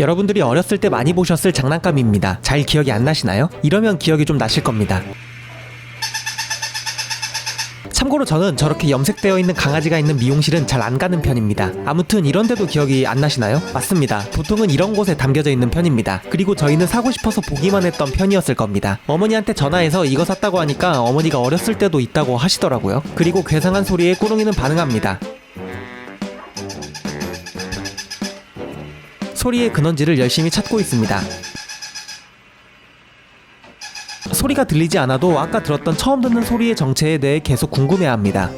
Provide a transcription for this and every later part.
여러분들이 어렸을 때 많이 보셨을 장난감입니다. 잘 기억이 안 나시나요? 이러면 기억이 좀 나실 겁니다. 참고로 저는 저렇게 염색되어 있는 강아지가 있는 미용실은 잘 안 가는 편입니다. 아무튼 이런데도 기억이 안 나시나요? 맞습니다. 보통은 이런 곳에 담겨져 있는 편입니다. 그리고 저희는 사고 싶어서 보기만 했던 편이었을 겁니다. 어머니한테 전화해서 이거 샀다고 하니까 어머니가 어렸을 때도 있다고 하시더라고요. 그리고 괴상한 소리에 꾸롱이는 반응합니다. 소리의 근원지를 열심히 찾고 있습니다. 소리가 들리지 않아도 아까 들었던 처음 듣는 소리의 정체에 대해 계속 궁금해합니다.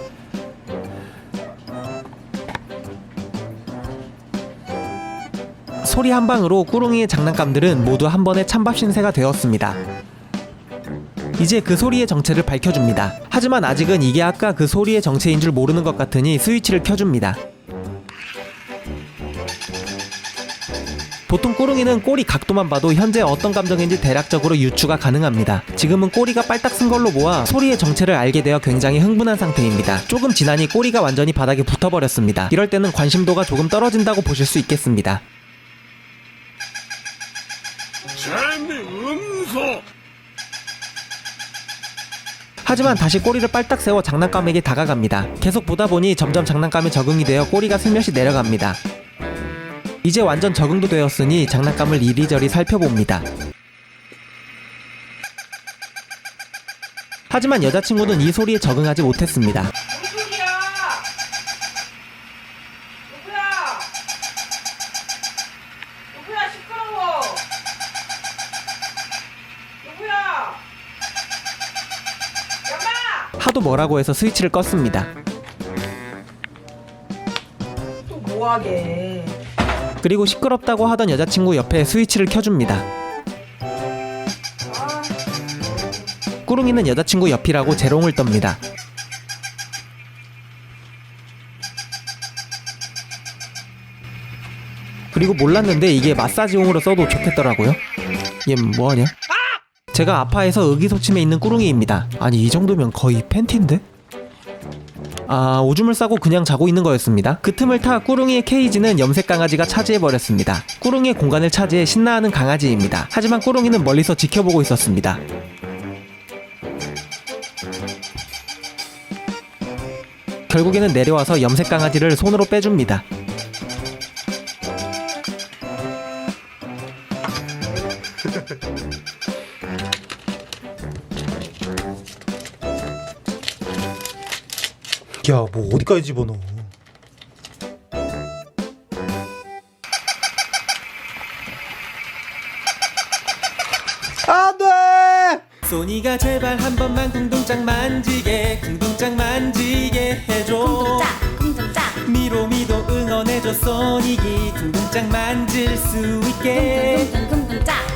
소리 한 방으로 꾸롱이의 장난감들은 모두 한 번에 찬밥 신세가 되었습니다. 이제 그 소리의 정체를 밝혀줍니다. 하지만 아직은 이게 아까 그 소리의 정체인 줄 모르는 것 같으니 스위치를 켜줍니다. 보통 꾸릉이는 꼬리 각도만 봐도 현재 어떤 감정인지 대략적으로 유추가 가능합니다. 지금은 꼬리가 빨딱 쓴 걸로 보아 소리의 정체를 알게 되어 굉장히 흥분한 상태입니다. 조금 지나니 꼬리가 완전히 바닥에 붙어버렸습니다. 이럴 때는 관심도가 조금 떨어진다고 보실 수 있겠습니다. 재미없어. 하지만 다시 꼬리를 빨딱 세워 장난감에게 다가갑니다. 계속 보다 보니 점점 장난감에 적응이 되어 꼬리가 슬며시 내려갑니다. 이제 완전 적응도 되었으니 장난감을 이리저리 살펴봅니다. 하지만 여자친구는 이 소리에 적응하지 못했습니다. 하도 뭐라고 해서 스위치를 껐습니다. 또 뭐하게? 그리고 시끄럽다고 하던 여자친구 옆에 스위치를 켜줍니다. 아, 꾸릉이는 여자친구 옆이라고 재롱을 떱니다. 그리고 몰랐는데 이게 마사지용으로 써도 좋겠더라고요. 얘 뭐하냐? 제가 아파해서 의기소침해 있는 꾸릉이입니다. 아니 이 정도면 거의 팬티인데? 아 오줌을 싸고 그냥 자고 있는 거였습니다. 그 틈을 타 꾸릉이의 케이지는 염색 강아지가 차지해 버렸습니다. 꾸릉이의 공간을 차지해 신나하는 강아지입니다. 하지만 꾸릉이는 멀리서 지켜보고 있었습니다. 결국에는 내려와서 염색 강아지를 손으로 빼줍니다. 야, 뭐 어디까지 집어넣어? 안 돼! 소니가 제발 한 번만 궁둥짝 만지게 궁둥짝 만지게 해줘. 쿵둥짝 쿵둥짝 미로미도 응원해줘 소닉이. 궁둥짝 만질 수 있게. 쿵둥쿵둥